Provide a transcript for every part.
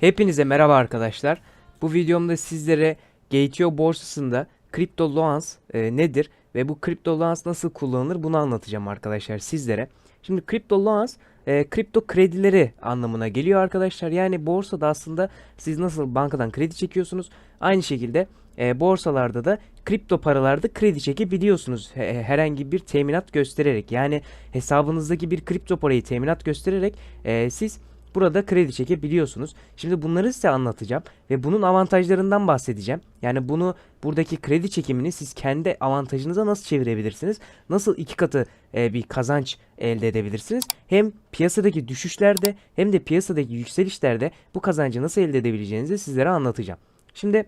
Hepinize merhaba arkadaşlar. Bu videomda sizlere Gate.io borsasında Crypto Loans e, nedir ve bu Crypto Loans nasıl kullanılır bunu anlatacağım arkadaşlar sizlere. Şimdi Crypto Loans e, kripto kredileri anlamına geliyor arkadaşlar. Yani borsada aslında siz nasıl bankadan kredi çekiyorsunuz aynı şekilde e, borsalarda da kripto paralarda kredi çekebiliyorsunuz he- herhangi bir teminat göstererek. Yani hesabınızdaki bir kripto parayı teminat göstererek e, siz burada kredi çekebiliyorsunuz. Şimdi bunları size anlatacağım ve bunun avantajlarından bahsedeceğim. Yani bunu buradaki kredi çekimini siz kendi avantajınıza nasıl çevirebilirsiniz? Nasıl iki katı e, bir kazanç elde edebilirsiniz? Hem piyasadaki düşüşlerde hem de piyasadaki yükselişlerde bu kazancı nasıl elde edebileceğinizi sizlere anlatacağım. Şimdi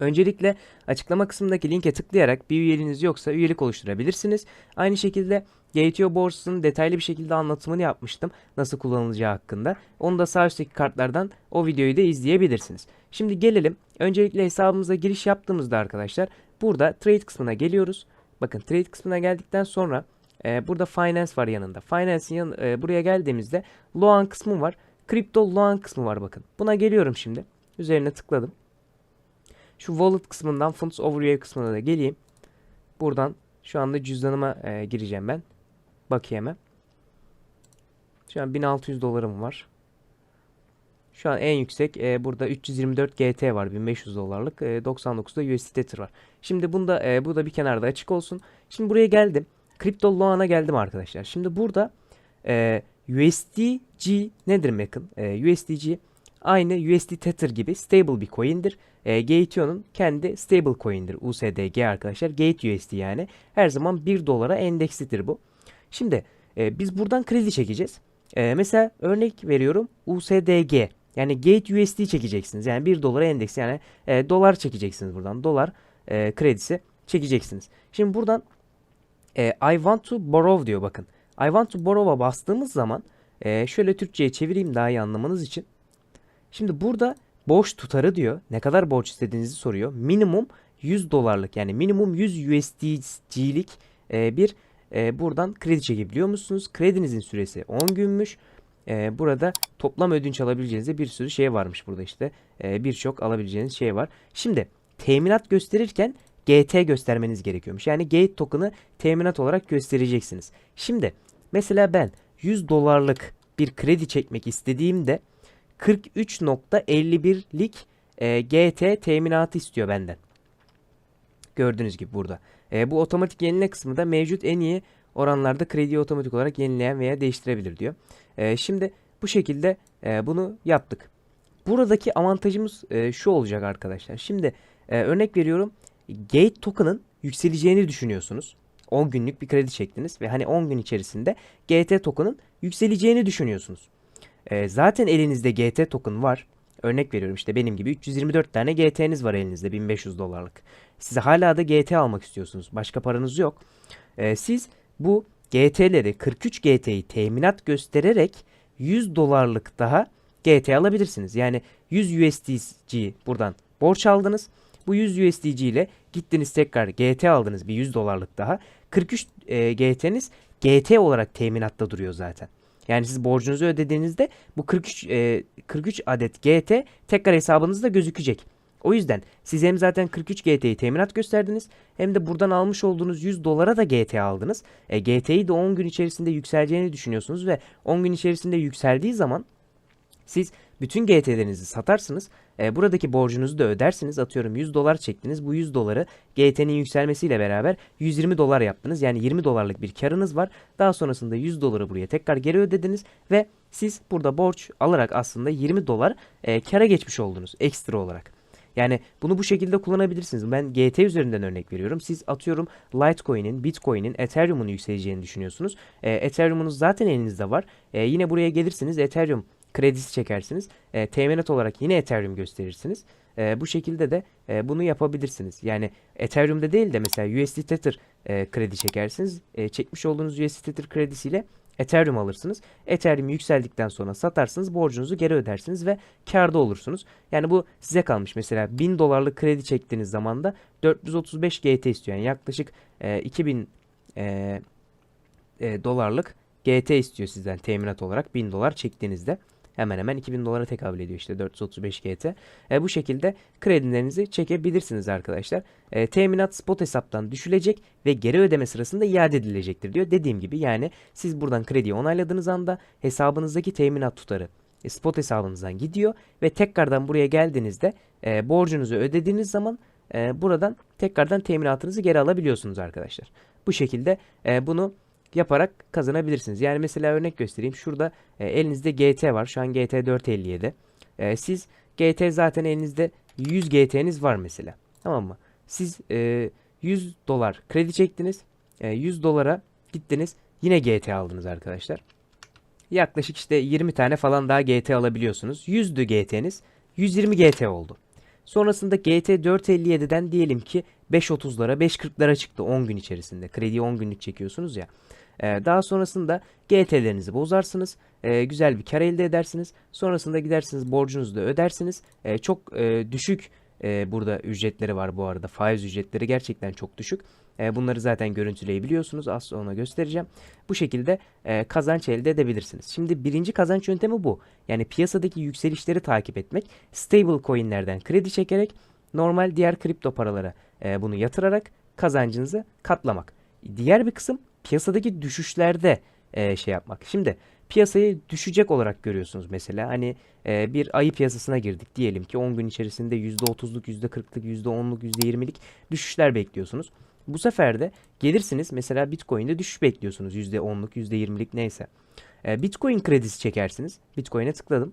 Öncelikle açıklama kısmındaki linke tıklayarak bir üyeliğiniz yoksa üyelik oluşturabilirsiniz. Aynı şekilde Gate.io borsasının detaylı bir şekilde anlatımını yapmıştım nasıl kullanılacağı hakkında. Onu da sağ üstteki kartlardan o videoyu da izleyebilirsiniz. Şimdi gelelim. Öncelikle hesabımıza giriş yaptığımızda arkadaşlar burada trade kısmına geliyoruz. Bakın trade kısmına geldikten sonra e, burada finance var yanında. Finance'in yan, e, buraya geldiğimizde Loan kısmı var. Crypto Loan kısmı var bakın. Buna geliyorum şimdi. Üzerine tıkladım. Şu wallet kısmından funds overview kısmına da geleyim. Buradan şu anda cüzdanıma e, gireceğim ben. Bakiyeme. Şu an 1600 dolarım var. Şu an en yüksek e, burada 324 GT var 1500 dolarlık. E, 99'da USD Tether var. Şimdi bunda e, bu da bir kenarda açık olsun. Şimdi buraya geldim. Kripto Loan'a geldim arkadaşlar. Şimdi burada e, USDG nedir bakın? E, USDG aynı USD Tether gibi stable bir coin'dir. E, Gate.io'nun kendi stable coin'dir. USDG arkadaşlar. Gate USD yani. Her zaman 1 dolara endekslidir bu. Şimdi e, biz buradan kredi çekeceğiz. E, mesela örnek veriyorum USDG. Yani Gate USD çekeceksiniz. Yani 1 dolara endeks yani e, dolar çekeceksiniz buradan. Dolar e, kredisi çekeceksiniz. Şimdi buradan e, I want to borrow diyor bakın. I want to borrow'a bastığımız zaman e, şöyle Türkçe'ye çevireyim daha iyi anlamanız için. Şimdi burada borç tutarı diyor. Ne kadar borç istediğinizi soruyor. Minimum 100 dolarlık yani minimum 100 USDC'lik e, bir e, buradan kredi çekebiliyor musunuz? Kredinizin süresi 10 günmüş. E, burada toplam ödünç alabileceğiniz de bir sürü şey varmış burada işte. E, Birçok alabileceğiniz şey var. Şimdi teminat gösterirken GT göstermeniz gerekiyormuş. Yani Gate token'ı teminat olarak göstereceksiniz. Şimdi mesela ben 100 dolarlık bir kredi çekmek istediğimde 43.51'lik e, GT teminatı istiyor benden. Gördüğünüz gibi burada. E, bu otomatik yenile kısmı da mevcut en iyi oranlarda krediyi otomatik olarak yenileyen veya değiştirebilir diyor. E, şimdi bu şekilde e, bunu yaptık. Buradaki avantajımız e, şu olacak arkadaşlar. Şimdi e, örnek veriyorum. Gate token'ın yükseleceğini düşünüyorsunuz. 10 günlük bir kredi çektiniz ve hani 10 gün içerisinde GT token'ın yükseleceğini düşünüyorsunuz. E, zaten elinizde GT token var. Örnek veriyorum işte benim gibi 324 tane GT'niz var elinizde 1500 dolarlık. Siz hala da GT almak istiyorsunuz. Başka paranız yok. E, siz bu GT'leri 43 GT'yi teminat göstererek 100 dolarlık daha GT alabilirsiniz. Yani 100 USDC buradan borç aldınız. Bu 100 USDC ile gittiniz tekrar GT aldınız bir 100 dolarlık daha. 43 e, GT'niz GT olarak teminatta duruyor zaten. Yani siz borcunuzu ödediğinizde bu 43 e, 43 adet GT tekrar hesabınızda gözükecek. O yüzden siz hem zaten 43 GT'yi teminat gösterdiniz hem de buradan almış olduğunuz 100 dolara da GT aldınız. E, GT'yi de 10 gün içerisinde yükseleceğini düşünüyorsunuz ve 10 gün içerisinde yükseldiği zaman siz bütün GT'lerinizi satarsınız. E, buradaki borcunuzu da ödersiniz. Atıyorum 100 dolar çektiniz. Bu 100 doları GT'nin yükselmesiyle beraber 120 dolar yaptınız. Yani 20 dolarlık bir karınız var. Daha sonrasında 100 doları buraya tekrar geri ödediniz ve siz burada borç alarak aslında 20 dolar e, kara geçmiş oldunuz ekstra olarak. Yani bunu bu şekilde kullanabilirsiniz. Ben GT üzerinden örnek veriyorum. Siz atıyorum Litecoin'in, Bitcoin'in, Ethereum'un yükseleceğini düşünüyorsunuz. E, Ethereum'unuz zaten elinizde var. E, yine buraya gelirsiniz Ethereum kredisi çekersiniz. E, teminat olarak yine Ethereum gösterirsiniz. E, bu şekilde de e, bunu yapabilirsiniz. Yani Ethereum'da değil de mesela USD Tether e, kredi çekersiniz. E, çekmiş olduğunuz USD Tether kredisiyle Ethereum alırsınız. Ethereum yükseldikten sonra satarsınız, borcunuzu geri ödersiniz ve karda olursunuz. Yani bu size kalmış. Mesela 1000 dolarlık kredi çektiğiniz zaman da 435 GT istiyor. Yani yaklaşık e, 2000 e, e, dolarlık GT istiyor sizden teminat olarak 1000 dolar çektiğinizde. Hemen hemen 2000 dolara tekabül ediyor işte 435 GT. E, bu şekilde kredilerinizi çekebilirsiniz arkadaşlar. E, teminat spot hesaptan düşülecek ve geri ödeme sırasında iade edilecektir diyor. Dediğim gibi yani siz buradan krediyi onayladığınız anda hesabınızdaki teminat tutarı e, spot hesabınızdan gidiyor ve tekrardan buraya geldiğinizde e, borcunuzu ödediğiniz zaman e, buradan tekrardan teminatınızı geri alabiliyorsunuz arkadaşlar. Bu şekilde e, bunu yaparak kazanabilirsiniz. Yani mesela örnek göstereyim. Şurada e, elinizde GT var. Şu an GT 457. E, siz GT zaten elinizde 100 GT'niz var mesela. Tamam mı? Siz e, 100 dolar kredi çektiniz. E, 100 dolara gittiniz. Yine GT aldınız arkadaşlar. Yaklaşık işte 20 tane falan daha GT alabiliyorsunuz. 100'dü GT'niz. 120 GT oldu. Sonrasında GT 457'den diyelim ki 5.30'lara 5.40'lara çıktı 10 gün içerisinde. Krediyi 10 günlük çekiyorsunuz ya. Ee, daha sonrasında GT'lerinizi bozarsınız. Ee, güzel bir kar elde edersiniz. Sonrasında gidersiniz borcunuzu da ödersiniz. Ee, çok e, düşük e, burada ücretleri var bu arada. Faiz ücretleri gerçekten çok düşük. Bunları zaten görüntüleyebiliyorsunuz. Az sonra göstereceğim. Bu şekilde e, kazanç elde edebilirsiniz. Şimdi birinci kazanç yöntemi bu. Yani piyasadaki yükselişleri takip etmek. Stable coinlerden kredi çekerek normal diğer kripto paralara bunu yatırarak kazancınızı katlamak. Diğer bir kısım piyasadaki düşüşlerde e, şey yapmak. Şimdi piyasayı düşecek olarak görüyorsunuz mesela. Hani e, bir ayı piyasasına girdik diyelim ki 10 gün içerisinde %30'luk, %40'lık, %10'luk, %20'lik düşüşler bekliyorsunuz. Bu sefer de gelirsiniz mesela Bitcoin'de düşüş bekliyorsunuz %10'luk, %20'lik neyse. E, Bitcoin kredisi çekersiniz. Bitcoin'e tıkladım.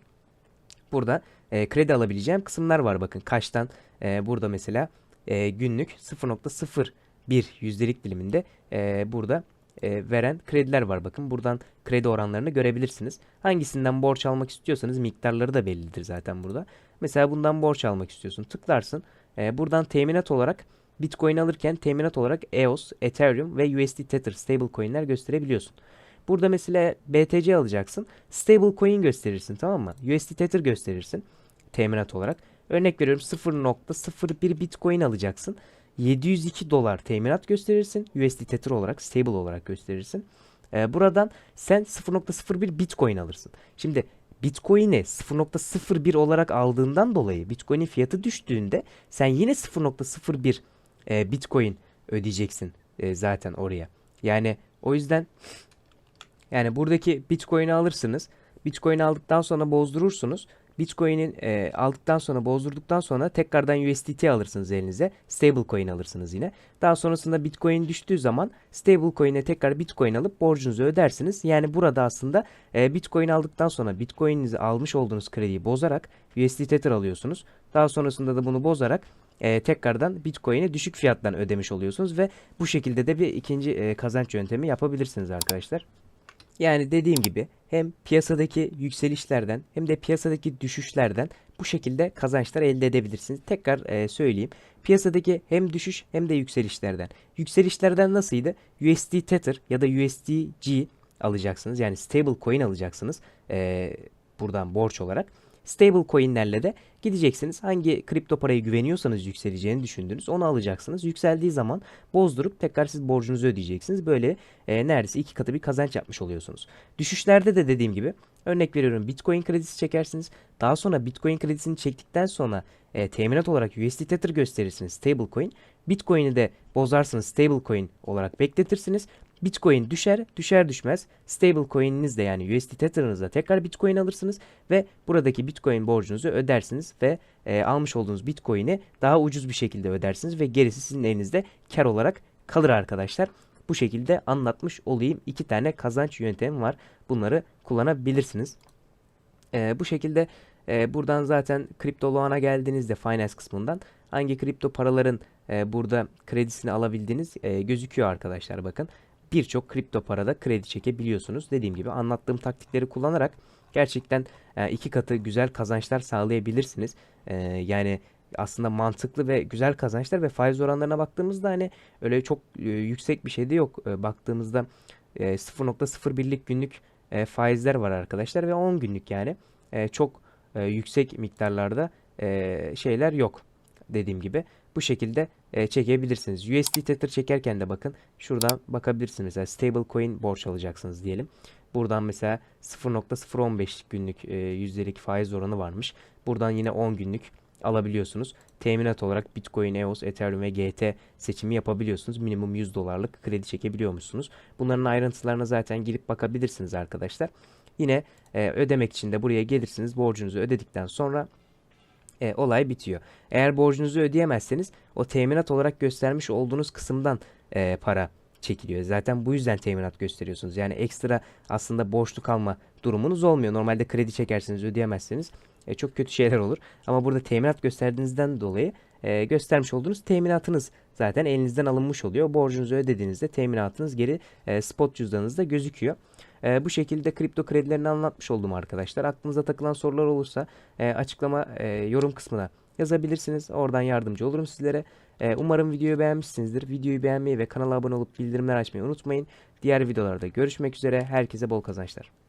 Burada e, kredi alabileceğim kısımlar var bakın. Kaçtan e, burada mesela e, günlük 0.01 yüzdelik diliminde e, burada e, veren krediler var. Bakın buradan kredi oranlarını görebilirsiniz. Hangisinden borç almak istiyorsanız miktarları da bellidir zaten burada. Mesela bundan borç almak istiyorsun. Tıklarsın. E, buradan teminat olarak Bitcoin alırken teminat olarak EOS, Ethereum ve USD Tether stable coin'ler gösterebiliyorsun. Burada mesela BTC alacaksın. Stable coin gösterirsin tamam mı? USD Tether gösterirsin teminat olarak. Örnek veriyorum 0.01 Bitcoin alacaksın. 702 dolar teminat gösterirsin. USD Tether olarak stable olarak gösterirsin. Ee, buradan sen 0.01 Bitcoin alırsın. Şimdi Bitcoin'i 0.01 olarak aldığından dolayı Bitcoin'in fiyatı düştüğünde sen yine 0.01 e, Bitcoin ödeyeceksin e, zaten oraya. Yani o yüzden yani buradaki Bitcoin'i alırsınız. Bitcoin aldıktan sonra bozdurursunuz. Bitcoin'in e, aldıktan sonra bozdurduktan sonra tekrardan USDT alırsınız elinize. Stablecoin alırsınız yine. Daha sonrasında Bitcoin düştüğü zaman stablecoin'e tekrar Bitcoin alıp borcunuzu ödersiniz. Yani burada aslında e, Bitcoin aldıktan sonra Bitcoin'inizi almış olduğunuz krediyi bozarak USD Tether alıyorsunuz. Daha sonrasında da bunu bozarak e, tekrardan Bitcoin'i düşük fiyattan ödemiş oluyorsunuz ve bu şekilde de bir ikinci e, kazanç yöntemi yapabilirsiniz arkadaşlar. Yani dediğim gibi hem piyasadaki yükselişlerden hem de piyasadaki düşüşlerden bu şekilde kazançlar elde edebilirsiniz. Tekrar e, söyleyeyim. Piyasadaki hem düşüş hem de yükselişlerden. Yükselişlerden nasıldı? USD Tether ya da USDG alacaksınız. Yani stable coin alacaksınız. E, buradan borç olarak. Stable coinlerle de gideceksiniz. Hangi kripto paraya güveniyorsanız yükseleceğini düşündünüz. Onu alacaksınız. Yükseldiği zaman bozdurup tekrar siz borcunuzu ödeyeceksiniz. Böyle e, neredeyse iki katı bir kazanç yapmış oluyorsunuz. Düşüşlerde de dediğim gibi örnek veriyorum Bitcoin kredisi çekersiniz. Daha sonra Bitcoin kredisini çektikten sonra e, teminat olarak USD Tether gösterirsiniz stablecoin. Bitcoin'i de bozarsınız stablecoin olarak bekletirsiniz. Bitcoin düşer, düşer düşmez stable coin'iniz de yani USD Tether'ınızda tekrar Bitcoin alırsınız ve buradaki Bitcoin borcunuzu ödersiniz ve e, almış olduğunuz Bitcoin'i daha ucuz bir şekilde ödersiniz ve gerisi sizin elinizde kar olarak kalır arkadaşlar. Bu şekilde anlatmış olayım. İki tane kazanç yöntemi var. Bunları kullanabilirsiniz. E, bu şekilde e, buradan zaten kripto loğana geldiğinizde finance kısmından hangi kripto paraların e, burada kredisini alabildiğiniz e, gözüküyor arkadaşlar bakın birçok kripto parada kredi çekebiliyorsunuz. Dediğim gibi anlattığım taktikleri kullanarak gerçekten e, iki katı güzel kazançlar sağlayabilirsiniz. E, yani aslında mantıklı ve güzel kazançlar ve faiz oranlarına baktığımızda hani öyle çok e, yüksek bir şey de yok. Baktığımızda e, 0.01'lik günlük faizler var arkadaşlar ve 10 günlük yani çok yüksek miktarlarda şeyler yok dediğim gibi bu şekilde e, çekebilirsiniz. USD Tether çekerken de bakın şuradan bakabilirsiniz. Mesela stablecoin borç alacaksınız diyelim. Buradan mesela 0.015'lik günlük e, yüzdelik faiz oranı varmış. Buradan yine 10 günlük alabiliyorsunuz. Teminat olarak Bitcoin, EOS, Ethereum ve GT seçimi yapabiliyorsunuz. Minimum 100 dolarlık kredi çekebiliyormuşsunuz. Bunların ayrıntılarına zaten girip bakabilirsiniz arkadaşlar. Yine e, ödemek için de buraya gelirsiniz. Borcunuzu ödedikten sonra e, olay bitiyor. Eğer borcunuzu ödeyemezseniz o teminat olarak göstermiş olduğunuz kısımdan e, para çekiliyor. Zaten bu yüzden teminat gösteriyorsunuz. Yani ekstra aslında borçlu kalma durumunuz olmuyor. Normalde kredi çekerseniz ödeyemezseniz e, çok kötü şeyler olur. Ama burada teminat gösterdiğinizden dolayı e, göstermiş olduğunuz teminatınız zaten elinizden alınmış oluyor. Borcunuzu ödediğinizde teminatınız geri e, spot cüzdanınızda gözüküyor. E, bu şekilde kripto kredilerini anlatmış oldum arkadaşlar. Aklınıza takılan sorular olursa e, açıklama e, yorum kısmına yazabilirsiniz. Oradan yardımcı olurum sizlere. E, umarım videoyu beğenmişsinizdir. Videoyu beğenmeyi ve kanala abone olup bildirimler açmayı unutmayın. Diğer videolarda görüşmek üzere. Herkese bol kazançlar.